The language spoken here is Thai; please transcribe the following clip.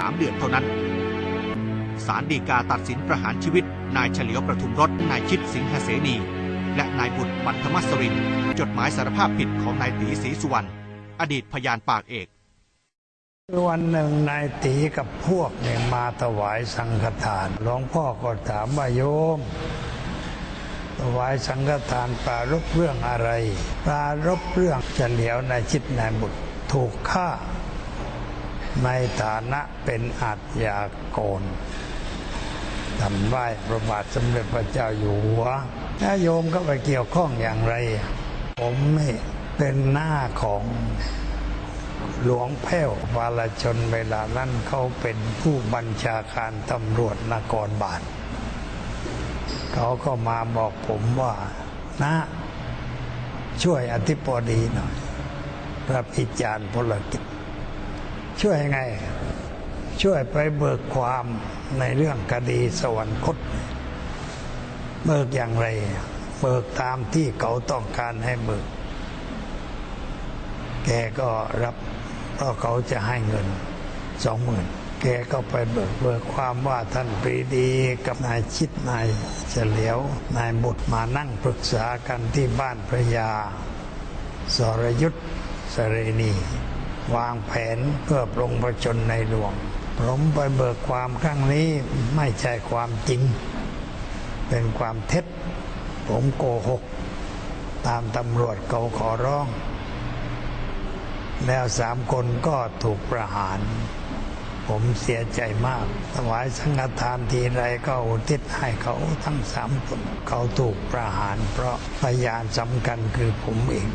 สามเดือนเท่านั้น ศาลฎีกาตัดสินประหารชีวิต นายเฉลียวประทุมรสนายชิดสิงหเสนี และนายบุตรบรรทมัสริน จดหมายสารภาพผิดของนายตีศรีสุวรรณ อดีตพยานปากเอกวันหนึ่งนายตีกับพวกเนี่ยมาถวายสังฆทาน หลวงพ่อก็ถามว่าโยมถวายสังฆทานปรารบเรื่องอะไร ปรารบเรื่องเฉลียวนายชิดนายบุตรถูกฆ่า ในฐานะเป็นอาชญากรทำไหว้พระบาทสมเด็จพระเจ้าอยู่หัวถ้าโยมก็ไปเกี่ยวข้องอย่างไร ผมนี่เป็นหน้าของหลวงแพ้ววาลชนเวลานั้นเขาเป็นผู้บัญชาการตำรวจนครบาลเขาก็มาบอกผมว่านะช่วยอธิบดีหน่อยรับอิจารณ์พลกิจ ช่วยไง ช่วยไปเบิกความในเรื่องคดีสวรรคต เบิกอย่างไร เบิกตามที่เขาต้องการให้เบิก แกก็รับเพราะเขาจะให้เงินสองหมื่นแกก็ไปเบิกเบิกความว่าท่านปรีดีกับนายชิดนายเฉลียวนายบุตรมานั่งปรึกษากันที่บ้านพระยา สรยุทธสเรณี วางแผนเพื่อปรงประชนในหลวงผมไปเบิกความครั้งนี้ไม่ใช่ความจริง เป็นความเท็จ ผมโกหก ตามตำรวจเขาขอร้อง แล้วสามคนก็ถูกประหาร ผมเสียใจมาก ถวายสังฆทานทีไรก็อุทิศให้เขาทั้งสามคนเขาถูกประหาร เพราะพยานสำคัญคือผมเอง